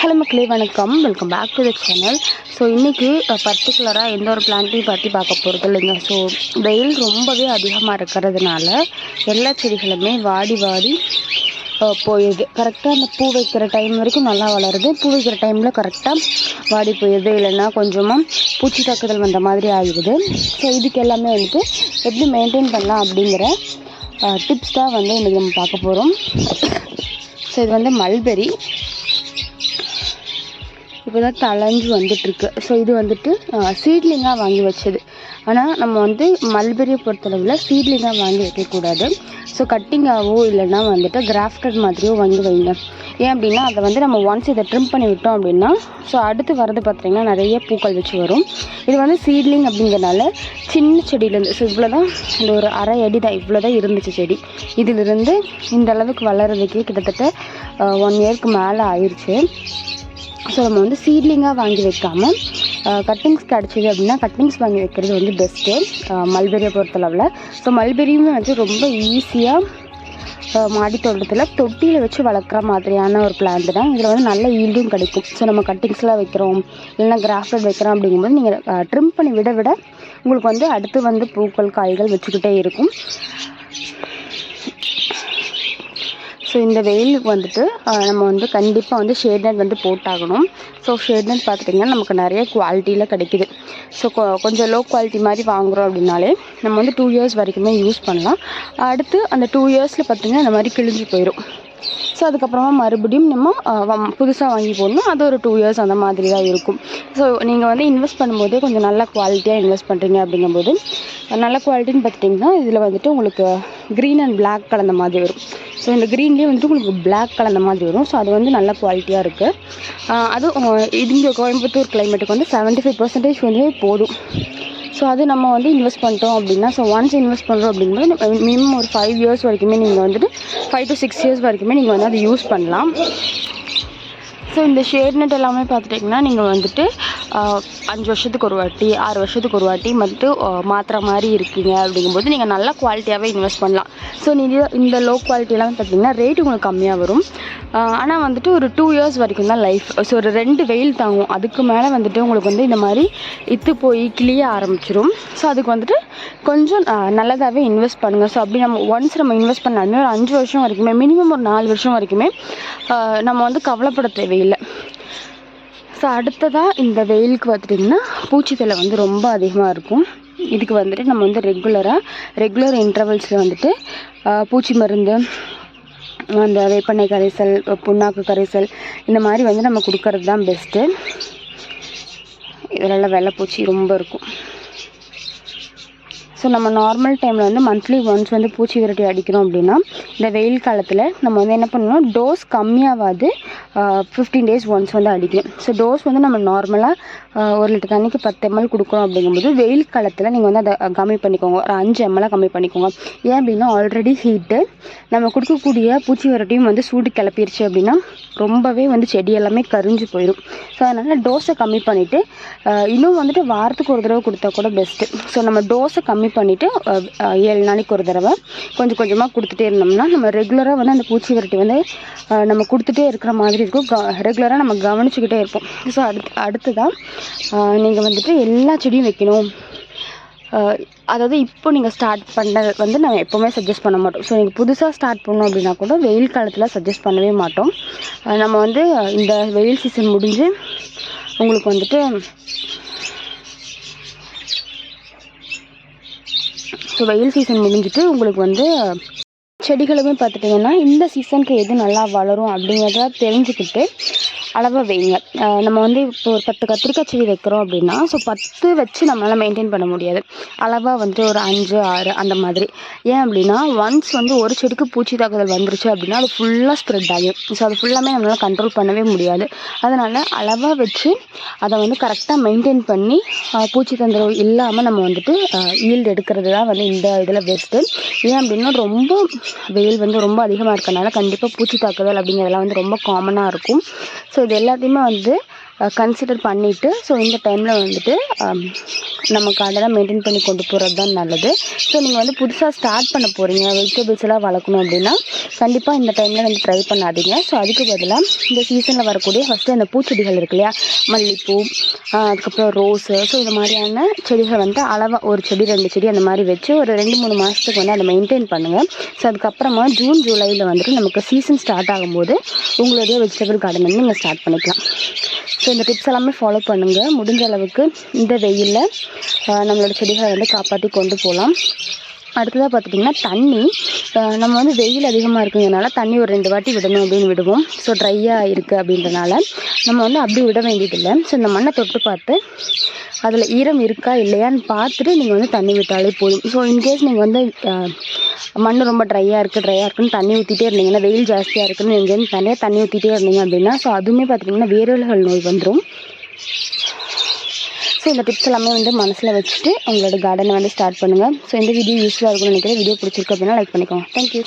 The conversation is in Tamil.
ஹலோ மக்களே வணக்கம். Welcome back to the channel so இன்றைக்கி பர்டிகுலராக எந்த ஒரு பிளான்ட்டையும் பற்றி பார்க்க போகிறது இல்லைங்க. ஸோ வெயில் ரொம்பவே அதிகமாக இருக்கிறதுனால எல்லா செடிகளுமே வாடி வாடி போயிடுது கரெக்டாக அந்த பூ வைக்கிற டைம் வரைக்கும் நல்லா வளருது. பூ வைக்கிற டைமில் கரெக்டாக வாடி போயிடுது இல்லைன்னா கொஞ்சமாக பூச்சி தாக்குதல் வந்த மாதிரி ஆகிடுது ஸோ இதுக்கு எல்லாமே வந்துட்டு எப்படி மெயின்டைன் பண்ணலாம் அப்படிங்கிற டிப்ஸ் தான் வந்து இன்றைக்கி நம்ம பார்க்க போகிறோம் ஸோ இது வந்து மல்பெரி இப்போ தான் தளைஞ்சு வந்துட்டுருக்கு. ஸோ இது வந்துட்டு சீட்லிங்காக வாங்கி வச்சது. ஆனால் நம்ம வந்து மல்பெரியை பொறுத்தளவில் சீட்லிங்காக வாங்கி வைக்கக்கூடாது. ஸோ கட்டிங்காகவோ இல்லைன்னா வந்துட்டு கிராஃப்டட் மாதிரியோ வாங்கி வைங்க. ஏன் அப்படின்னா அதை வந்து நம்ம ஒன்ஸ் இதை ட்ரிம் பண்ணி விட்டோம் அப்படின்னா ஸோ அடுத்து வரது பார்த்திங்கன்னா நிறைய பூக்கள் வச்சு வரும். இது வந்து சீட்லிங் அப்படிங்கிறனால சின்ன செடியிலேருந்து ஸோ இவ்வளோ தான் இந்த ஒரு அரை அடி தான் இவ்வளோ தான் இருந்துச்சு செடி. இதிலிருந்து இந்த அளவுக்கு வளர்கிறதுக்கே கிட்டத்தட்ட ஒன் இயர்க்கு மேலே ஆயிடுச்சு ஸோ நம்ம வந்து சீட்லிங்காக வாங்கி வைக்காமல் கட்டிங்ஸ் கிடச்சிது அப்படின்னா கட்டிங்ஸ் வாங்கி வைக்கிறது வந்து பெஸ்ட்டு மல்பெரியை பொறுத்தளவில். ஸோ மல்பெரியுமே வந்து ரொம்ப ஈஸியாக மாடி தோட்டத்தில் தொட்டியில் வச்சு வளர்க்குற மாதிரியான ஒரு பிளான்ட் தான். இதில் வந்து நல்ல ஈல்டும் கிடைக்கும். ஸோ நம்ம கட்டிங்ஸ்லாம் வைக்கிறோம். இல்லைன்னா கிராஃப்டட் வைக்கிறோம் அப்படிங்கும்போது நீங்கள் ட்ரிம் பண்ணி விட விட உங்களுக்கு வந்து அடுத்து வந்து பூக்கள் காய்கள் வச்சுக்கிட்டே இருக்கும். ஸோ இந்த வெயிலுக்கு வந்துட்டு நம்ம வந்து கண்டிப்பாக வந்து ஷேட் நெட் வந்து போட்டாகணும். ஸோ ஷேட் நெட் பார்த்துட்டிங்கன்னா நமக்கு நிறைய குவாலிட்டியில் கிடைக்குது. ஸோ கொஞ்சம் லோ குவாலிட்டி மாதிரி வாங்குகிறோம் அப்படின்னாலே நம்ம வந்து டூ இயர்ஸ் வரைக்குமே யூஸ் பண்ணலாம். அடுத்து அந்த டூ இயர்ஸில் பார்த்திங்கன்னா இந்த மாதிரி கிழிஞ்சு போயிடும் ஸோ அதுக்கப்புறமா மறுபடியும் நம்ம புதுசாக வாங்கி போடணும். அது ஒரு டூ இயர்ஸ் அந்த மாதிரி தான் இருக்கும். ஸோ நீங்கள் வந்து இன்வெஸ்ட் பண்ணும்போதே கொஞ்சம் நல்ல குவாலிட்டியாக இன்வெஸ்ட் பண்ணுறீங்க அப்படிங்கும்போது நல்ல குவாலிட்டின்னு பார்த்துட்டிங்கன்னா இதில் வந்துட்டு உங்களுக்கு க்ரீன் அண்ட் பிளாக் கலந்த மாதிரி வரும். ஸோ இந்த க்ரீன்லேயே வந்துட்டு உங்களுக்கு பிளாக் கலந்த மாதிரி வரும். ஸோ அது வந்து நல்ல குவாலிட்டியாக இருக்குது அதுவும் இது இங்கே கோயம்புத்தூர் கிளைமேட்டுக்கு வந்து செவன்ட்டி ஃபைவ் பர்சன்டேஜ் வந்து போதும். ஸோ அது நம்ம வந்து இன்வெஸ்ட் பண்ணிட்டோம் அப்படின்னா ஸோ ஒன்ஸ் இன்வெஸ்ட் பண்ணுறோம் அப்படிங்கும்போது மினிமம் ஒரு ஃபைவ் இயர்ஸ் வரைக்குமே நீங்கள் வந்துட்டு ஃபைவ் டு சிக்ஸ் இயர்ஸ் வரைக்குமே நீங்கள் வந்து அதை யூஸ் பண்ணலாம். ஸோ இந்த ஷேட் நெட் எல்லாமே பார்த்துட்டிங்கன்னா நீங்கள் வந்துட்டு அஞ்சு வருஷத்துக்கு ஒரு வாட்டி ஆறு வருஷத்துக்கு ஒரு வாட்டி வந்துட்டு மாற்றுற மாதிரி இருக்கீங்க அப்படிங்கும்போது நீங்கள் நல்ல குவாலிட்டியாகவே இன்வெஸ்ட் பண்ணலாம். ஸோ நீங்கள் இந்த லோ குவாலிட்டிலாம் பார்த்தீங்கன்னா ரேட் உங்களுக்கு கம்மியாக வரும். ஆனால் வந்துட்டு ஒரு டூ இயர்ஸ் வரைக்கும் தான் லைஃப் ஸோ ஒரு ரெண்டு வெயில் தாங்கும். அதுக்கு மேலே வந்துட்டு உங்களுக்கு வந்து இந்த மாதிரி இத்து போய் கிளிய ஆரம்பிச்சிரும். ஸோ அதுக்கு வந்துட்டு கொஞ்சம் நல்லதாகவே இன்வெஸ்ட் பண்ணுங்கள் ஸோ அப்படி நம்ம ஒன்ஸ் நம்ம இன்வெஸ்ட் பண்ணாலுமே ஒரு அஞ்சு வருஷம் வரைக்குமே மினிமம் ஒரு நாலு வருஷம் வரைக்குமே நம்ம வந்து கவலைப்பட தேவையில்லை. ஸோ அடுத்ததாக இந்த வெயிலுக்கு பார்த்துட்டிங்கன்னா பூச்சித்தலை வந்து ரொம்ப அதிகமாக இருக்கும். இதுக்கு வந்துட்டு நம்ம வந்து ரெகுலராக ரெகுலர் இன்டர்வல்ஸில் வந்துட்டு பூச்சி மருந்து அந்த வேப்பெண்ணெய் கரைசல் புண்ணாக்கு கரைசல் இந்த மாதிரி வந்து நம்ம கொடுக்கறது தான் பெஸ்ட்டு இதெல்லாம் வெள்ளைப்பூச்சி ரொம்ப இருக்கும். ஸோ நம்ம நார்மல் டைமில் வந்து மந்த்லி ஒன்ஸ் வந்து பூச்சி விரட்டி அடிக்கிறோம் அப்படின்னா இந்த வெயில் காலத்தில் நம்ம வந்து என்ன பண்ணணும் டோஸ் கம்மியாகாது ஃபிஃப்டீன் டேஸ் ஒன்ஸ் வந்து அடிக்கணும் ஸோ டோஸ் வந்து நம்ம நார்மலாக ஒரு லிட்டர் தண்ணிக்கு பத்து எம்எல் கொடுக்குறோம் அப்படிங்கும்போது வெயில் காலத்தில் நீங்கள் வந்து அதை கம்மி பண்ணிக்கோங்க. ஒரு அஞ்சு எம்எல்லாக கம்மி பண்ணிக்கோங்க. ஏன் அப்படின்னா ஆல்ரெடி ஹீட்டு நம்ம கொடுக்கக்கூடிய பூச்சி விரட்டியும் வந்து சூடு கிளப்பிருச்சு அப்படின்னா ரொம்பவே வந்து செடி எல்லாமே கரிஞ்சு போயிடும் ஸோ அதனால் டோஸை கம்மி பண்ணிவிட்டு இன்னும் வந்துட்டு வாரத்துக்கு ஒரு தடவை கொடுத்தா கூட பெஸ்ட்டு ஸோ நம்ம டோஸை கம்மி பண்ணிவிட்டு ஏழு நாளைக்கு ஒரு தடவை கொஞ்சம் கொஞ்சமாக கொடுத்துட்டே இருந்தோம்னா நம்ம ரெகுலராக வந்து அந்த பூச்சி விரட்டி வந்து நம்ம கொடுத்துட்டே இருக்கிற மாதிரி இருக்கும். ரெகுலராக நம்ம கவனிச்சுக்கிட்டே இருப்போம். ஸோ அடுத்து அடுத்ததான் நீங்கள் வந்துட்டு எல்லா செடியும் வைக்கணும். அதாவது இப்போ நீங்கள் ஸ்டார்ட் பண்ணது வந்து நான் எப்போவுமே சஜஸ்ட் பண்ண மாட்டோம். ஸோ நீங்கள் புதுசாக ஸ்டார்ட் பண்ணோம் அப்படின்னா கூட வெயில் காலத்தில் சஜஸ்ட் பண்ணவே மாட்டோம். நம்ம வந்து இந்த வெயில் சீசன் முடிஞ்சு உங்களுக்கு வந்துட்டு ஸோ வெயில் சீசன் முடிஞ்சிட்டு உங்களுக்கு வந்து செடிகளுமே பார்த்துட்டிங்கன்னா இந்த சீசனுக்கு எது நல்லா வளரும் அப்படிங்கிறத தெரிஞ்சுக்கிட்டு அளவாக வைங்க. நம்ம வந்து இப்போ ஒரு பத்து கத்திரிக்காய் செடி வைக்கிறோம் அப்படின்னா ஸோ பத்து வச்சு நம்மளால் மெயின்டைன் பண்ண முடியாது. அளவாக வந்துட்டு ஒரு அஞ்சு ஆறு அந்த மாதிரி. ஏன் அப்படின்னா ஒன்ஸ் வந்து ஒரு செடிக்கு பூச்சி தாக்குதல் வந்துருச்சு அப்படின்னா அது ஃபுல்லாக ஸ்ப்ரெட் ஆகும். ஸோ அது ஃபுல்லாமே நம்மளால் கண்ட்ரோல் பண்ணவே முடியாது. அதனால் அளவாக வச்சு அதை வந்து கரெக்டாக மெயின்டைன் பண்ணி பூச்சி தொந்தரவு இல்லாமல் நம்ம வந்துட்டு ஈல்டு எடுக்கிறது தான் வந்து இந்த இதில் பெஸ்ட்டு ஏன் அப்படின்னா ரொம்ப வெயில் வந்து ரொம்ப அதிகமாக இருக்கனால கண்டிப்பாக பூச்சி தாக்குதல் அப்படிங்கிறதெல்லாம் வந்து ரொம்ப காமனாக இருக்கும். ஸோ இது எல்லாத்தையுமே வந்து கன்சிடர் பண்ணிவிட்டு ஸோ இந்த டைமில் வந்துட்டு நமக்கு நம்ம கார்டனை மெயின்டைன் பண்ணி கொண்டு போகிறது தான் நல்லது. ஸோ நீங்கள் வந்து புதுசாக ஸ்டார்ட் பண்ண போகிறீங்க வெஜிடபிள்ஸ் எல்லாம் வளர்க்கணும் அப்படின்னா கண்டிப்பாக இந்த டைமில் வந்து ட்ரை பண்ணாதீங்க. ஸோ அதுக்கு பதிலாக இந்த சீசனில் வரக்கூடிய ஃபஸ்ட்டு அந்த பூச்செடிகள் இருக்கு இல்லையா? மல்லிகைப்பூ அதுக்கப்புறம் ரோஸு ஸோ இது மாதிரியான செடிகள் வந்து அளவாக ஒரு செடி ரெண்டு செடி அந்த மாதிரி வச்சு ஒரு ரெண்டு மூணு மாதத்துக்கு வந்து அதை மெயின்டைன் பண்ணுங்கள் ஸோ அதுக்கப்புறமா ஜூன் ஜூலையில் வந்துட்டு நமக்கு சீசன் ஸ்டார்ட் ஆகும்போது உங்களுடைய வெஜிடபிள் கார்டன் வந்து நீங்கள் ஸ்டார்ட் பண்ணிக்கலாம். ஸோ இந்த டிப்ஸ் எல்லாமே ஃபாலோ பண்ணுங்கள் முடிஞ்ச அளவுக்கு இந்த வெயிலில் நம்மளோட செடிகளை வந்து காப்பாற்றி கொண்டு போகலாம் அடுத்ததாக பார்த்துட்டிங்கன்னா தண்ணி. நம்ம வந்து வெயில் அதிகமாக இருக்குங்கிறனால தண்ணி ஒரு ரெண்டு வாட்டி விடணும் அப்படின்னு விடுவோம். ஸோ ட்ரையாக இருக்குது அப்படின்றனால நம்ம வந்து அப்படி விட வேண்டியதில்லை. ஸோ இந்த மண்ணை தொட்டு பார்த்து அதில் ஈரம் இருக்கா இல்லையான்னு பார்த்துட்டு நீங்கள் வந்து தண்ணி விட்டாலே போதும். ஸோ இன்கேஸ் நீங்கள் வந்து மண் ரொம்ப ட்ரையாக இருக்குது ட்ரையாக இருக்குன்னு தண்ணி ஊற்றிட்டே இருந்தீங்கன்னா வெயில் ஜாஸ்தியாக இருக்குன்னு நீங்கள் வந்து தனியாக தண்ணி ஊற்றிட்டே இருந்தீங்க அப்படின்னா ஸோ அதுவுமே பார்த்திங்கன்னா வேரல்கள் நோய் வந்துடும் ஸோ இந்த டிப்ஸ் எல்லாமே வந்து மனசில் வச்சுட்டு உங்களோட கார்டனை வந்து ஸ்டார்ட் பண்ணுங்கள் ஸோ இந்த வீடியோ யூஸ்ஃபுல்லாக இருக்கும்னு நினைக்கிறேன். வீடியோ பிடிச்சிருக்கு அப்படின்னா லைக் பண்ணிக்கோங்க. தேங்க்யூ